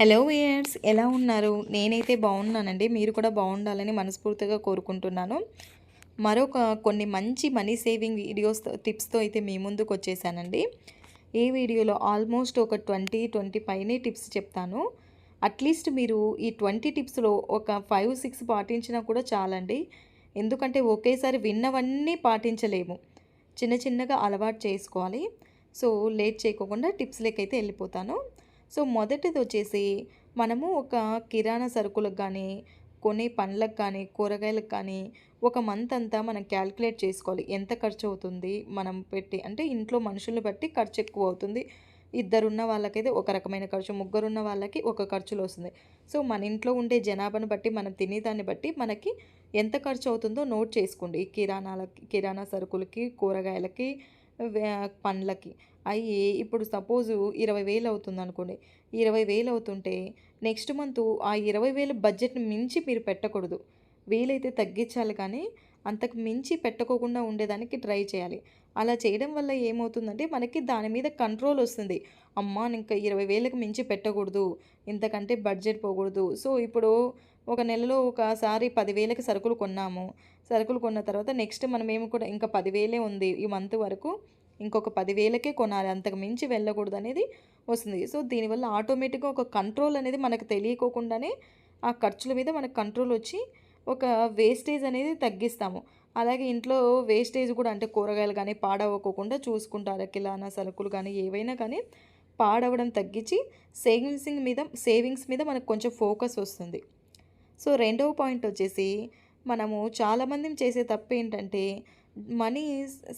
Hello viewers ఎలా ఉన్నారు? నేనైతే బాగున్నానండి. మీరు కూడా బాగుండాలని మనస్ఫూర్తిగా కోరుకుంటున్నాను. మరొక కొన్ని మంచి మనీ సేవింగ్ వీడియోస్ టిప్స్తో అయితే మీ ముందుకు వచ్చేసానండి. ఈ వీడియోలో ఆల్మోస్ట్ ఒక ట్వంటీ ట్వంటీ పైనే టిప్స్ చెప్తాను. అట్లీస్ట్ మీరు ఈ ట్వంటీ టిప్స్లో ఒక ఫైవ్ సిక్స్ పాటించినా కూడా చాలండి. ఎందుకంటే ఒకేసారి విన్నవన్నీ పాటించలేము. చిన్న చిన్నగా అలవాటు చేసుకోవాలి. సో లేట్ చేయకోకుండా అయితే వెళ్ళిపోతాను. సో మొదటిది వచ్చేసి మనము ఒక కిరాణా సరుకులకు కానీ కొనే పండ్లకు కానీ కూరగాయలకు కానీ ఒక మంత్ అంతా మనం క్యాల్కులేట్ చేసుకోవాలి. ఎంత ఖర్చు అవుతుంది? మనం పెట్టి అంటే ఇంట్లో మనుషులను బట్టి ఖర్చు ఎక్కువ అవుతుంది. ఇద్దరున్న వాళ్ళకైతే ఒక రకమైన ఖర్చు ముగ్గురున్న వాళ్ళకి ఒక ఖర్చులు వస్తుంది. సో మన ఇంట్లో ఉండే జనాభాను బట్టి మనం తినేదాన్ని బట్టి మనకి ఎంత ఖర్చు అవుతుందో నోట్ చేసుకోండి. కిరాణాలకి కిరాణా సరుకులకి కూరగాయలకి పండ్లకి అయ్యి ఇప్పుడు సపోజు ఇరవై వేలు అవుతుంది అనుకోండి. ఇరవై వేలు అవుతుంటే నెక్స్ట్ మంత్ ఆ ఇరవై వేలు బడ్జెట్ని మించి మీరు పెట్టకూడదు. వీలైతే తగ్గించాలి కానీ అంతకు మించి పెట్టుకోకుండా ఉండేదానికి ట్రై చేయాలి. అలా చేయడం వల్ల ఏమవుతుందంటే మనకి దాని మీద కంట్రోల్ వస్తుంది. అమ్మ ఇంకా ఇరవై వేలకు మించి పెట్టకూడదు. ఇంతకంటే బడ్జెట్ పోకూడదు. సో ఇప్పుడు ఒక నెలలో ఒకసారి పదివేలకు సరుకులు కొన్నాము. సరుకులు కొన్న తర్వాత నెక్స్ట్ మనం ఏమి కూడా ఇంకా పదివేలే ఉంది ఈ మంత్ వరకు. ఇంకొక పదివేలకే కొనాలి అంతకు మించి వెళ్ళకూడదు అనేది వస్తుంది. సో దీనివల్ల ఆటోమేటిక్గా ఒక కంట్రోల్ అనేది మనకు తెలియకోకుండానే ఆ ఖర్చుల మీద మనకు కంట్రోల్ వచ్చి ఒక వేస్టేజ్ అనేది తగ్గిస్తాము. అలాగే ఇంట్లో వేస్టేజ్ కూడా అంటే కూరగాయలు కానీ పాడవకోకుండా చూసుకుంటారు కిలానా సరుకులు కానీ ఏవైనా కానీ పాడవడం తగ్గించి సేవింగ్స్ మీద సేవింగ్స్ మీద మనకు కొంచెం ఫోకస్ వస్తుంది. సో రెండవ పాయింట్ వచ్చేసి మనము చాలామంది చేసే తప్పు ఏంటంటే మనీ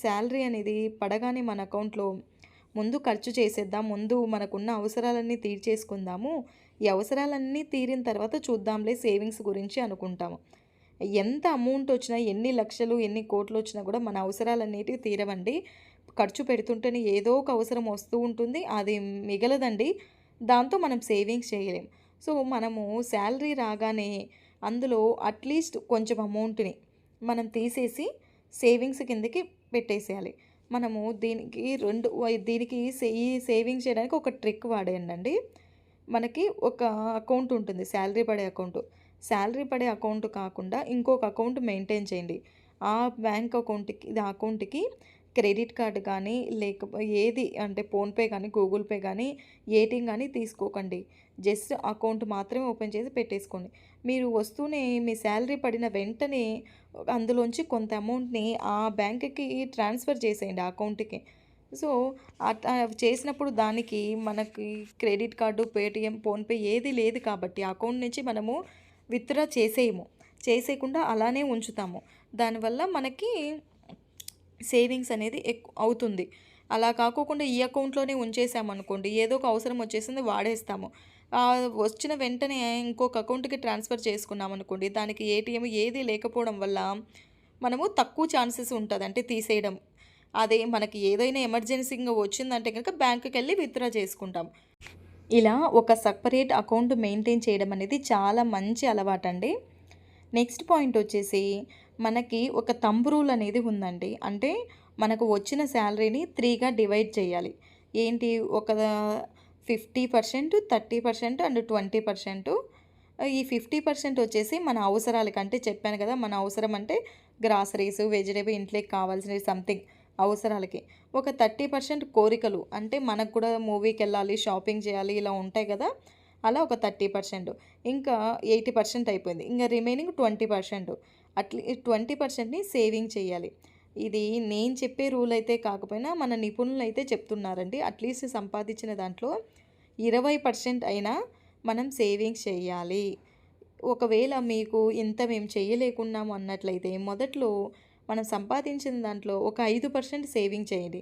శాలరీ అనేది పడగానే మన అకౌంట్లో ముందు ఖర్చు చేసేద్దాం ముందు మనకున్న అవసరాలన్నీ తీర్చేసుకుందాము. ఈ అవసరాలన్నీ తీరిన తర్వాత చూద్దాంలే సేవింగ్స్ గురించి అనుకుంటాము. ఎంత అమౌంట్ వచ్చినా ఎన్ని లక్షలు ఎన్ని కోట్లు వచ్చినా కూడా మన అవసరాలన్నిటివి తీరవండి. ఖర్చు పెడుతుంటేనే ఏదో ఒక అవసరం వస్తూ ఉంటుంది అది మిగలదండి. దాంతో మనం సేవింగ్స్ చేయలేం. సో మనము శాలరీ రాగానే అందులో అట్లీస్ట్ కొంచెం అమౌంట్ని మనం తీసేసి సేవింగ్స్ కిందకి పెట్టేసేయాలి. మనము దీనికి రెండు దీనికి ఈ సేవింగ్ చేయడానికి ఒక ట్రిక్ వాడేయండి మనకి ఒక అకౌంట్ ఉంటుంది శాలరీ పడే అకౌంట్. శాలరీ పడే అకౌంట్ కాకుండా ఇంకొక అకౌంట్ మెయింటైన్ చేయండి. ఆ బ్యాంక్ అకౌంట్కి ఆ అకౌంట్కి క్రెడిట్ కార్డు కానీ లేక ఏది అంటే ఫోన్పే కానీ గూగుల్ పే కానీ ఏటీఎం కానీ తీసుకోకండి. జస్ట్ అకౌంట్ మాత్రమే ఓపెన్ చేసి పెట్టేసుకోండి. మీరు వస్తూనే మీ శాలరీ పడిన వెంటనే అందులోంచి కొంత అమౌంట్ని ఆ బ్యాంక్కి ట్రాన్స్ఫర్ చేసేయండి ఆ అకౌంట్కి. సో చేసినప్పుడు దానికి మనకి క్రెడిట్ కార్డు పేటిఎం ఫోన్పే ఏది లేదు కాబట్టి అకౌంట్ నుంచి మనము విత్డ్రా చేసేయము. చేసేయకుండా అలానే ఉంచుతాము. దానివల్ల మనకి సేవింగ్స్ అనేది ఎక్కువ అవుతుంది. అలా కాకోకుండా ఈ అకౌంట్లోనే ఉంచేసామనుకోండి ఏదో ఒక అవసరం వచ్చేసింది వాడేస్తాము. వచ్చిన వెంటనే ఇంకొక అకౌంట్కి ట్రాన్స్ఫర్ చేసుకున్నాం అనుకోండి దానికి ఏటీఎం ఏది లేకపోవడం వల్ల మనము తక్కువ ఛాన్సెస్ ఉంటుంది అంటే తీసేయడం. అదే మనకి ఏదైనా ఎమర్జెన్సీగా వచ్చిందంటే కనుక బ్యాంకుకి వెళ్ళి విత్డ్రా చేసుకుంటాం. ఇలా ఒక సపరేట్ అకౌంట్ మెయింటైన్ చేయడం అనేది చాలా మంచి అలవాటు అండి నెక్స్ట్ పాయింట్ వచ్చేసి మనకి ఒక తంబు రూల్ అనేది ఉందండి. అంటే మనకు వచ్చిన శాలరీని త్రీగా డివైడ్ చేయాలి. ఏంటి? ఒక fifty percent thirty percent and twenty percent. ఈ ఫిఫ్టీ పర్సెంట్ వచ్చేసి మన అవసరాలకంటే చెప్పాను కదా మన అవసరం అంటే గ్రాసరీస్ వెజిటేబుల్ ఇంట్లోకి కావాల్సినవి సంథింగ్ అవసరాలకి. ఒక థర్టీ పర్సెంట్ కోరికలు అంటే మనకు కూడా మూవీకి వెళ్ళాలి షాపింగ్ చేయాలి ఇలా ఉంటాయి కదా అలా ఒక థర్టీ పర్సెంట్. ఇంకా ఎయిటీ పర్సెంట్ అయిపోయింది. ఇంకా remaining twenty percent. At least twenty పర్సెంట్ని saving చేయాలి. ఇది నేను చెప్పే రూల్ అయితే కాకపోయినా మన నిపుణులు అయితే చెప్తున్నారండి. అట్లీస్ట్ సంపాదించిన దాంట్లో ఇరవై పర్సెంట్ అయినా మనం సేవింగ్స్ చేయాలి. ఒకవేళ మీకు ఇంత మేము చేయలేకున్నాము అన్నట్లయితే మొదట్లో మనం సంపాదించిన దాంట్లో ఒక ఐదు పర్సెంట్ సేవింగ్ చేయండి.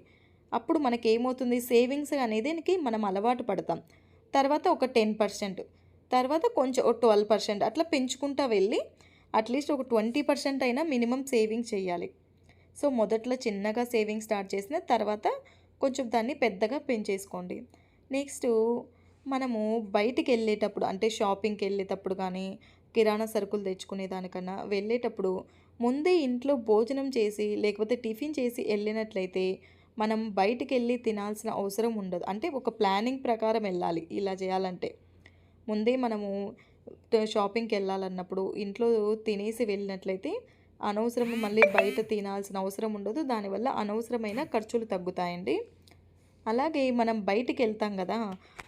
అప్పుడు మనకి ఏమవుతుంది సేవింగ్స్ అనేది మనం అలవాటు పడతాం. తర్వాత ఒక టెన్ పర్సెంట్ తర్వాత కొంచెం ట్వెల్వ్ పర్సెంట్ అట్లా పెంచుకుంటా వెళ్ళి అట్లీస్ట్ ఒక ట్వంటీ పర్సెంట్ అయినా మినిమం సేవింగ్ చేయాలి. సో మొదట్లో చిన్నగా సేవింగ్ స్టార్ట్ చేసిన తర్వాత కొంచెం దాన్ని పెద్దగా పెంచేసుకోండి. నెక్స్ట్ మనము బయటికి వెళ్ళేటప్పుడు అంటే షాపింగ్కి వెళ్ళేటప్పుడు కానీ కిరాణా సరుకులు తెచ్చుకునే దానికన్నా వెళ్ళేటప్పుడు ముందే ఇంట్లో భోజనం చేసి లేకపోతే టిఫిన్ చేసి వెళ్ళినట్లయితే మనం బయటికి వెళ్ళి తినాల్సిన అవసరం ఉండదు. అంటే ఒక ప్లానింగ్ ప్రకారం వెళ్ళాలి ఇలా చేయాలంటే. ముందే మనము షాపింగ్‌కి వెళ్ళాలన్నప్పుడు ఇంట్లో తినేసి వెళ్ళినట్లయితే అనవసరం మళ్ళీ బయట తినాల్సిన అవసరం ఉండదు. దానివల్ల అనవసరమైన ఖర్చులు తగ్గుతాయండి. అలాగే మనం బయటికి వెళ్తాం కదా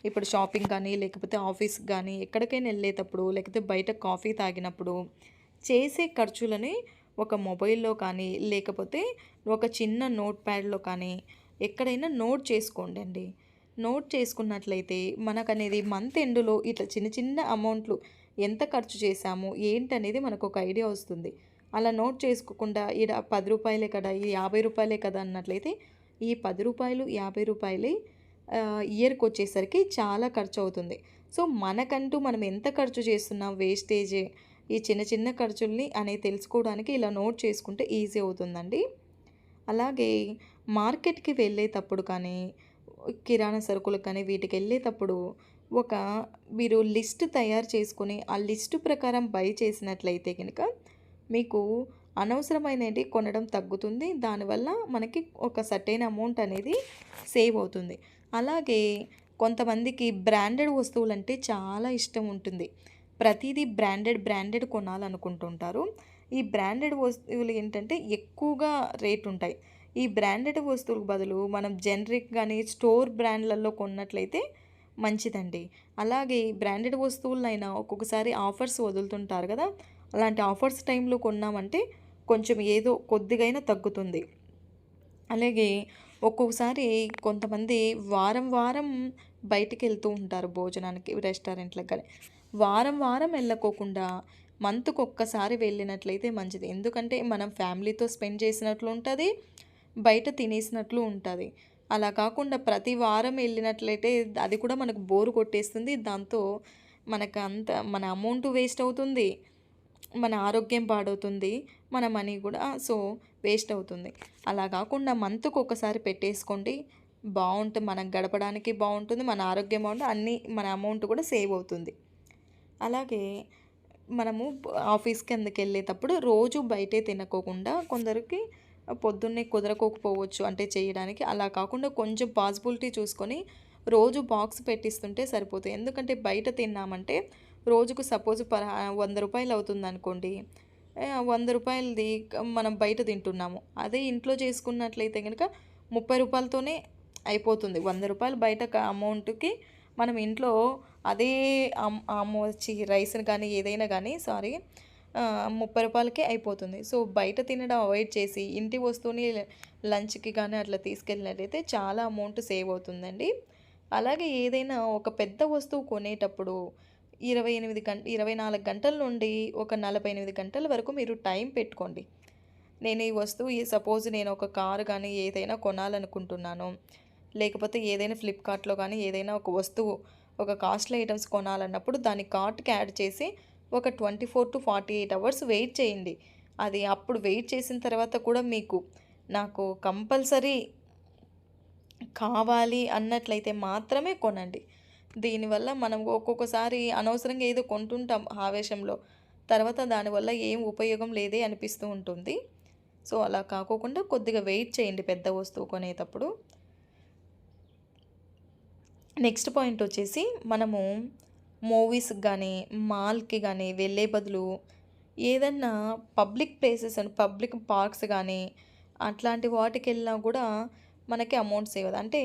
ఇప్పుడు షాపింగ్ కానీ, లేకపోతే ఆఫీస్‌కి కానీ ఎక్కడికైనా వెళ్ళేటప్పుడు లేకపోతే బయట కాఫీ తాగినప్పుడు చేసే ఖర్చులని ఒక మొబైల్‌లో కానీ, లేకపోతే ఒక చిన్న నోట్ ప్యాడ్‌లో కానీ, ఎక్కడైనా నోట్ చేసుకోండండి. నోట్ చేసుకున్నట్లయితే మనకనేది మంత్ ఎండ్‌లో ఇట్లా చిన్న చిన్న అమౌంట్లు ఎంత ఖర్చు చేశాము, ఏంటనేది మనకు ఒక ఐడియా వస్తుంది. అలా నోట్ చేసుకోకుండా ఈడ పది రూపాయలే కదా! ఇది యాభై రూపాయలే కదా! అన్నట్లయితే ఈ పది రూపాయలు యాభై రూపాయలే ఇయర్కి వచ్చేసరికి చాలా ఖర్చు అవుతుంది సో, మనకంటూ మనం ఎంత ఖర్చు చేస్తున్నాం వేస్టేజ్ ఈ చిన్న చిన్న ఖర్చుల్ని అనేది తెలుసుకోవడానికి ఇలా నోట్ చేసుకుంటే ఈజీ అవుతుందండి. అలాగే మార్కెట్‌కి వెళ్ళేటప్పుడు కానీ, కిరాణా సరుకులకు కానీ వీటికి వెళ్ళేటప్పుడు ఒక మీరు లిస్ట్ తయారు చేసుకుని ఆ లిస్టు ప్రకారం బై చేసినట్లయితే కనుక మీకు అనవసరమైనవి కొనడం తగ్గుతుంది. దానివల్ల మనకి ఒక సర్టైన్ అమౌంట్ అనేది సేవ్ అవుతుంది. అలాగే కొంతమందికి బ్రాండెడ్ వస్తువులు అంటే చాలా ఇష్టం ఉంటుంది. ప్రతిదీ బ్రాండెడ్, బ్రాండెడ్ కొనాలనుకుంటుంటారు. ఈ బ్రాండెడ్ వస్తువులు ఏంటంటే ఎక్కువగా రేట్ ఉంటాయి. ఈ బ్రాండెడ్ వస్తువులకు బదులు మనం జనరిక్ కానీ స్టోర్ బ్రాండ్‌లలో కొన్నట్లయితే మంచిదండి. అలాగే బ్రాండెడ్ వస్తువులనైనా ఒక్కొక్కసారి ఆఫర్స్ వదులుతుంటారు కదా అలాంటి ఆఫర్స్ టైంలో కొన్నామంటే కొంచెం ఏదో కొద్దిగైనా తగ్గుతుంది. అలాగే ఒక్కొక్కసారి కొంతమంది వారం, వారం బయటికి వెళ్తూ ఉంటారు భోజనానికి రెస్టారెంట్లకు కానీ వారం, వారం మంత్కి ఒక్కసారి వెళ్ళినట్లయితే మంచిది. ఎందుకంటే మనం ఫ్యామిలీతో స్పెండ్ చేసినట్లు ఉంటుంది బయట తినేసినట్లు ఉంటుంది అలా కాకుండా ప్రతి వారం వెళ్ళినట్లయితే అది కూడా మనకు బోరు కొట్టేస్తుంది. దాంతో మనకు అంత మన అమౌంట్ వేస్ట్ అవుతుంది. మన ఆరోగ్యం పాడవుతుంది. మన మనీ కూడా సో, వేస్ట్ అవుతుంది. అలా కాకుండా మంత్‌కొకసారి పెట్టేసుకోండి. బాగుంటుంది మనం గడపడానికి బాగుంటుంది మన ఆరోగ్యం బాగుంటుంది అన్నీ మన అమౌంట్ కూడా సేవ్ అవుతుంది. అలాగే మనము ఆఫీస్‌కి అందుకెళ్ళేతప్పుడు రోజు బయటే తినకోకుండా కొందరికి పొద్దున్నే కుదరకోకపోవచ్చు అంటే చేయడానికి. అలా కాకుండా కొంచెం పాసిబిలిటీ చూసుకొని రోజు బాక్స్ పెట్టిస్తుంటే సరిపోతుంది. ఎందుకంటే బయట తిన్నామంటే రోజుకు సపోజ్ పర్ రూ. 100 అవుతుందనుకోండి. ఆహ్, 100ది మనం బయట తింటున్నాము. అదే ఇంట్లో చేసుకున్నట్లయితే కనుక ముప్పై రూపాయలతోనే అయిపోతుంది. వంద రూపాయలు బయట అమౌంట్‌కి మనం ఇంట్లో అదే అమ్ అమ్మో రైస్‌ని కానీ ఏదైనా కానీ సారీ ముప్పై రూపాయలకే అయిపోతుంది. సో, బయట తినడం అవాయిడ్ చేసి ఇంటి వస్తువుని లంచ్‌కి కానీ అట్లా తీసుకెళ్ళినట్లయితే చాలా అమౌంట్ సేవ్ అవుతుందండి. అలాగే ఏదైనా ఒక పెద్ద వస్తువు కొనేటప్పుడు 28 గం 24 గంటల నుండి ఒక 48 గంటల వరకు మీరు టైం పెట్టుకోండి. నేను ఈ వస్తువు ఈ సపోజ్ నేను ఒక కారు కానీ ఏదైనా కొనాలనుకుంటున్నాను. లేకపోతే ఏదైనా ఫ్లిప్‌కార్ట్‌లో కానీ ఏదైనా ఒక వస్తువు ఒక కాస్ట్‌లీ ఐటమ్స్ కొనాలన్నప్పుడు దాని కార్ట్‌కి యాడ్ చేసి ఒక 24-48 అవర్స్ వెయిట్ చేయండి. అది అప్పుడు వెయిట్ చేసిన తర్వాత కూడా మీకు నాకు కంపల్సరీ కావాలి అన్నట్లయితే మాత్రమే కొనండి. దీనివల్ల మనం ఒక్కొక్కసారి అనవసరంగా ఏదో కొంటుంటాం ఆవేశంలో. తర్వాత దానివల్ల ఏం ఉపయోగం లేదే అనిపిస్తూ ఉంటుంది. సో, అలా కాకోకుండా కొద్దిగా వెయిట్ చేయండి పెద్ద వస్తువు కొనేటప్పుడు. నెక్స్ట్ పాయింట్ వచ్చేసి మనము మూవీస్‌కి కానీ మాల్‌కి కానీ వెళ్ళే బదులు ఏదన్నా public places and public parks కానీ అట్లాంటి వాటికి వెళ్ళినా కూడా మనకి అమౌంట్ సేవ్ అవుతుంది. అంటే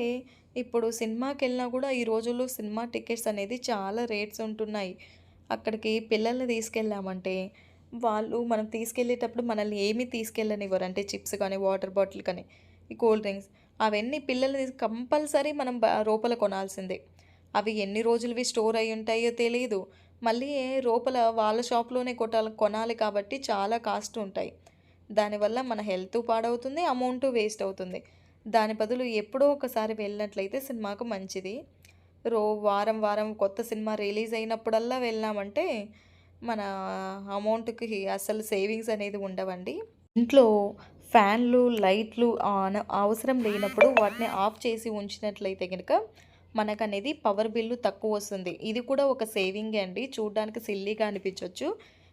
ఇప్పుడు సినిమాకి వెళ్ళినా కూడా ఈ రోజుల్లో సినిమా టికెట్స్ అనేది చాలా రేట్స్ ఉంటున్నాయి. అక్కడికి పిల్లల్ని తీసుకెళ్ళామంటే వాళ్ళు మనం తీసుకెళ్ళేటప్పుడు మనల్ని ఏమీ తీసుకెళ్ళనివ్వరు. అంటే చిప్స్ కానీ, వాటర్ బాటిల్ కానీ, ఈ కూల్ డ్రింక్స్ అవన్నీ పిల్లలు కంపల్సరీ మనం లోపల కొనాల్సిందే. అవి ఎన్ని రోజులవి స్టోర్ అయి ఉంటాయో తెలియదు మళ్ళీ లోపల వాళ్ళ షాప్‌లోనే కొట్టాలి కొనాలి కాబట్టి చాలా కాస్ట్ ఉంటాయి. దానివల్ల మన హెల్త్ పాడవుతుంది. అమౌంట్ వేస్ట్ అవుతుంది. దాని బదులు ఎప్పుడో ఒకసారి వెళ్ళినట్లయితే సినిమాకు మంచిది. రో వారం, వారం కొత్త సినిమా రిలీజ్ అయినప్పుడల్లా వెళ్ళామంటే మన అమౌంట్‌కి అసలు సేవింగ్స్ అనేది ఉండవండి. ఇంట్లో ఫ్యాన్‌లు, లైట్లు ఆన్ అవసరం లేనప్పుడు వాటిని ఆఫ్ చేసి ఉంచినట్లయితే కనుక మనకనేది పవర్ బిల్లు తక్కువ వస్తుంది ఇది కూడా ఒక సేవింగే అండి. చూడ్డానికి సిల్లీగా అనిపించవచ్చు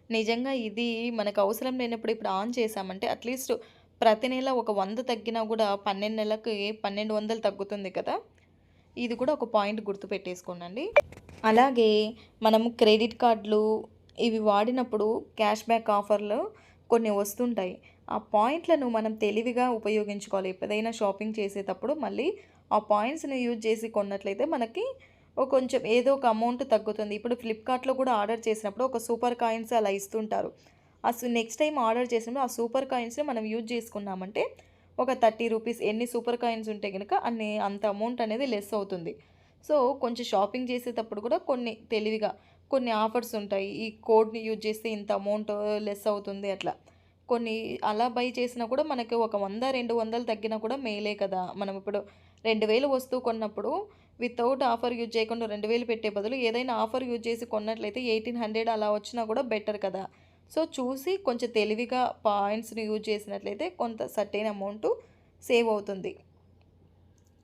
నిజంగా ఇది మనకు అవసరం లేనప్పుడు ఇప్పుడు ఆన్ చేశామంటే అట్‌లీస్ట్ ప్రతి నెల ఒక వంద తగ్గినా కూడా 12 నెలలకి 1200 తగ్గుతుంది కదా! ఇది కూడా ఒక పాయింట్ గుర్తు పెట్టేసుకోనండి. అలాగే మనము క్రెడిట్ కార్డులు ఇవి వాడినప్పుడు క్యాష్ బ్యాక్ ఆఫర్లు కొన్ని వస్తుంటాయి. ఆ పాయింట్లను మనం తెలివిగా ఉపయోగించుకోవాలి. ఎప్పుడైనా షాపింగ్ చేసేటప్పుడు మళ్ళీ ఆ పాయింట్స్ని యూజ్ చేసి కొన్నట్లయితే మనకి ఒక కొంచెం ఏదో ఒక అమౌంట్ తగ్గుతుంది. ఇప్పుడు ఫ్లిప్కార్ట్లో కూడా ఆర్డర్ చేసినప్పుడు ఒక సూపర్ కాయిన్స్ అలా ఇస్తుంటారు. ఆ నెక్స్ట్ టైం ఆర్డర్ చేసినప్పుడు ఆ సూపర్ కాయిన్స్ని మనం యూజ్ చేసుకున్నామంటే ఒక థర్టీ రూపీస్ ఎన్ని సూపర్ కాయిన్స్ ఉంటే కనుక అన్ని అంత అమౌంట్ అనేది లెస్ అవుతుంది. సో కొంచెం షాపింగ్ చేసేటప్పుడు కూడా కొన్ని తెలివిగా కొన్ని ఆఫర్స్ ఉంటాయి. ఈ కోడ్ని యూజ్ చేస్తే ఇంత అమౌంట్ లెస్ అవుతుంది అట్లా. కొన్ని అలా బై చేసినా కూడా మనకి ఒక వంద రెండు వందలు తగ్గినా కూడా మేలే కదా. మనం ఇప్పుడు రెండు వేలు వస్తువు కొన్నప్పుడు వితౌట్ ఆఫర్ యూజ్ చేయకుండా రెండు వేలు పెట్టే బదులు ఏదైనా ఆఫర్ యూజ్ చేసి కొన్నట్లయితే ఎయిటీన్ హండ్రెడ్ అలా వచ్చినా కూడా బెటర్ కదా. సో చూసి కొంచెం తెలివిగా పాయింట్స్ని యూజ్ చేసినట్లయితే కొంత సర్టైన్ అమౌంట్ సేవ్ అవుతుంది.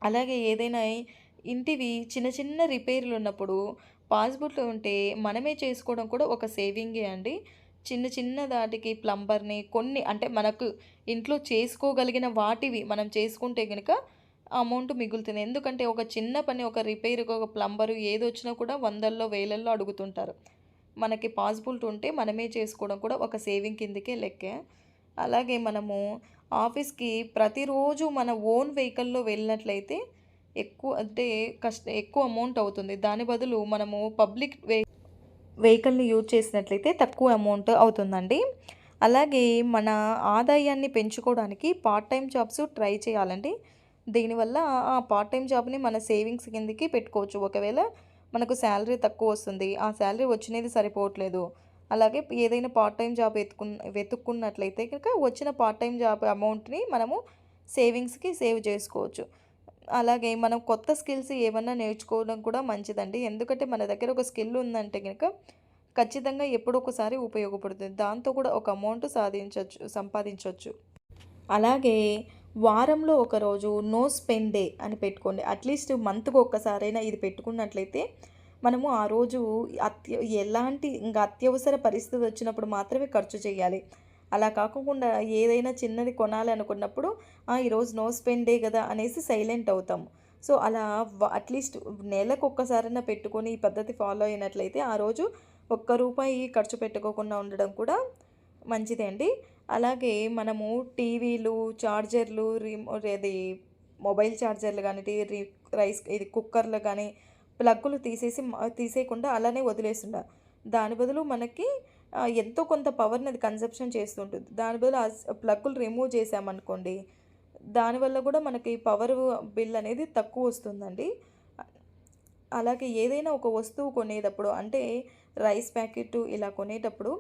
అలాగే ఏదైనా ఇంటివి చిన్న చిన్న రిపేర్లు ఉన్నప్పుడు పాసిబుల్ ఉంటే మనమే చేసుకోవడం కూడా ఒక సేవింగే అండి. చిన్న చిన్న దాటికి ప్లంబర్ని కొన్ని అంటే మనకు ఇంట్లో చేసుకోగలిగిన వాటివి మనం చేసుకుంటే కనుక అమౌంట్ మిగులుతుంది. ఎందుకంటే ఒక చిన్న పని ఒక రిపేర్కి ఒక ప్లంబరు ఏది వచ్చినా కూడా వందల్లో వేలల్లో అడుగుతుంటారు. మనకి పాసిబిలిటీ ఉంటే మనమే చేసుకోవడం కూడా ఒక సేవింగ్ కిందకే లెక్కే. అలాగే మనము ఆఫీస్కి ప్రతిరోజు మన ఓన్ వెహికల్లో వెళ్ళినట్లయితే ఎక్కువ అంటే కష్ట ఎక్కువ అమౌంట్ అవుతుంది. దాని బదులు మనము పబ్లిక్ వెహి వెహికల్ని యూజ్ చేసినట్లయితే తక్కువ అమౌంట్ అవుతుందండి. అలాగే మన ఆదాయాన్ని పెంచుకోవడానికి పార్ట్ టైం జాబ్స్ ట్రై చేయాలండి. దీనివల్ల ఆ పార్ట్ టైం జాబ్ని మన సేవింగ్స్ కిందకి పెట్టుకోవచ్చు. ఒకవేళ మనకు శాలరీ తక్కువ వస్తుంది. ఆ శాలరీ వచ్చినది సరిపోవట్లేదు. అలాగే ఏదైనా పార్ట్ టైం జాబ్ వెతుకున్న వెతుక్కున్నట్లయితే కనుక వచ్చిన పార్ట్ టైం జాబ్ అమౌంట్ని మనము సేవింగ్స్కి సేవ్ చేసుకోవచ్చు. అలాగే మనం కొత్త స్కిల్స్ ఏమన్నా నేర్చుకోవడం కూడా మంచిదండి. ఎందుకంటే మన దగ్గర ఒక స్కిల్ ఉందంటే కనుక ఖచ్చితంగా ఎప్పుడొకసారి ఉపయోగపడుతుంది. దాంతో కూడా ఒక అమౌంట్ సాధించవచ్చు సంపాదించవచ్చు అలాగే వారంలో ఒకరోజు నో స్పెండ్ డే అని పెట్టుకోండి. అట్లీస్ట్ మంత్కి ఒక్కసారైనా ఇది పెట్టుకున్నట్లయితే మనము ఆ రోజు అత్య ఎలాంటి ఇంకా అత్యవసర పరిస్థితి వచ్చినప్పుడు మాత్రమే ఖర్చు చేయాలి. అలా కాకుండా ఏదైనా చిన్నది కొనాలి అనుకున్నప్పుడు ఈరోజు నో స్పెండ్ డే కదా అనేసి సైలెంట్ అవుతాము. సో అలా అట్లీస్ట్ నెలకు ఒక్కసారైనా పెట్టుకొని ఈ పద్ధతి ఫాలో అయినట్లయితే ఆ రోజు ఒక్క రూపాయి ఖర్చు పెట్టుకోకుండా ఉండడం కూడా మంచిదే అండి. అలాగే మనము టీవీలు చార్జర్లు రిమో అది మొబైల్ చార్జర్లు కానీ రైస్ ఇది కుక్కర్లు కానీ ప్లగ్గులు తీసేసి తీసేయకుండా అలానే వదిలేస్తుండ. దాని బదులు మనకి ఎంతో కొంత పవర్ని అది కన్సెప్షన్ చేస్తుంటుంది. దాని బదులు ప్లగ్గులు రిమూవ్ చేసామనుకోండి దానివల్ల కూడా మనకి పవర్ బిల్ అనేది తక్కువ వస్తుందండి. అలాగే ఏదైనా ఒక వస్తువు కొనేటప్పుడు అంటే రైస్ ప్యాకెట్ ఇలా కొనేటప్పుడు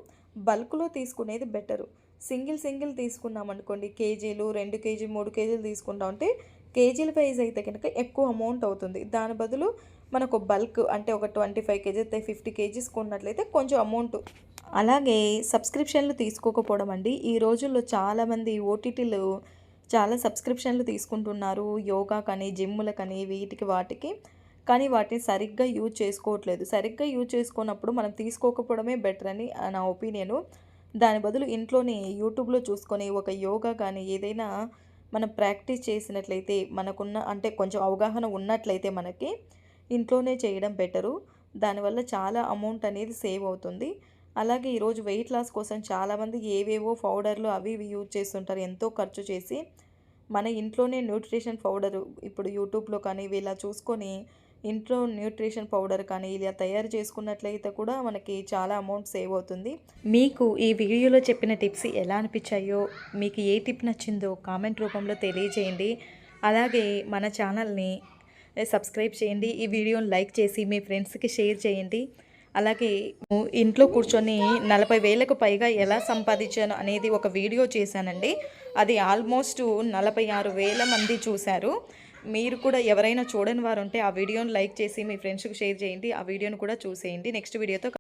బల్క్లో తీసుకునేది బెటరు. సింగిల్ సింగిల్ తీసుకున్నాం అనుకోండి. కేజీలు రెండు కేజీ మూడు కేజీలు తీసుకుంటా ఉంటే కేజీల వైజ్ అయితే కనుక ఎక్కువ అమౌంట్ అవుతుంది. దాని బదులు మనకు బల్క్ అంటే ఒక ట్వంటీ ఫైవ్ కేజీ అయితే ఫిఫ్టీ కేజీస్ కొన్నట్లయితే కొంచెం అమౌంట్. అలాగే సబ్స్క్రిప్షన్లు తీసుకోకపోవడం అండి. ఈ రోజుల్లో చాలామంది ఓటీటీలు చాలా సబ్స్క్రిప్షన్లు తీసుకుంటున్నారు. యోగా కానీ జిమ్ములకని వీటికి వాటికి. కానీ వాటిని సరిగ్గా యూజ్ చేసుకోవట్లేదు. సరిగ్గా యూజ్ చేసుకున్నప్పుడు మనం తీసుకోకపోవడమే బెటర్ అని నా ఒపీనియను. దాని బదులు ఇంట్లోనే యూట్యూబ్లో చూసుకొని ఒక యోగా కానీ ఏదైనా మనం ప్రాక్టీస్ చేసినట్లయితే మనకున్న అంటే కొంచెం అవగాహన ఉన్నట్లయితే మనకి ఇంట్లోనే చేయడం బెటరు. దానివల్ల చాలా అమౌంట్ అనేది సేవ్ అవుతుంది. అలాగే ఈరోజు వెయిట్ లాస్ కోసం చాలామంది ఏవేవో పౌడర్లు అవి ఇవి యూజ్ చేస్తుంటారు. ఎంతో ఖర్చు చేసి మన ఇంట్లోనే న్యూట్రిషన్ పౌడరు ఇప్పుడు యూట్యూబ్లో కానీ ఇలా చూసుకొని ఇంట్లో న్యూట్రిషన్ పౌడర్ కానీ ఇలా తయారు చేసుకున్నట్లయితే కూడా మనకి చాలా అమౌంట్ సేవ్ అవుతుంది. మీకు ఈ వీడియోలో చెప్పిన టిప్స్ ఎలా అనిపించాయో మీకు ఏ టిప్ నచ్చిందో కామెంట్ రూపంలో తెలియజేయండి. అలాగే మన ఛానల్ని సబ్స్క్రైబ్ చేయండి ఈ వీడియోని లైక్ చేసి మీ ఫ్రెండ్స్కి షేర్ చేయండి. అలాగే ఇంట్లో కూర్చొని నలభై వేలకు పైగా ఎలా సంపాదించాను అనేది ఒక వీడియో చేశానండి. అది ఆల్మోస్ట్ నలభై ఆరు వేల మంది చూశారు. మీరు కూడా ఎవరైనా చూడని వారు ఉంటే ఆ వీడియోని లైక్ చేసి మీ ఫ్రెండ్స్కి షేర్ చేయండి. ఆ వీడియోని కూడా చూసేయండి. నెక్స్ట్ వీడియోతో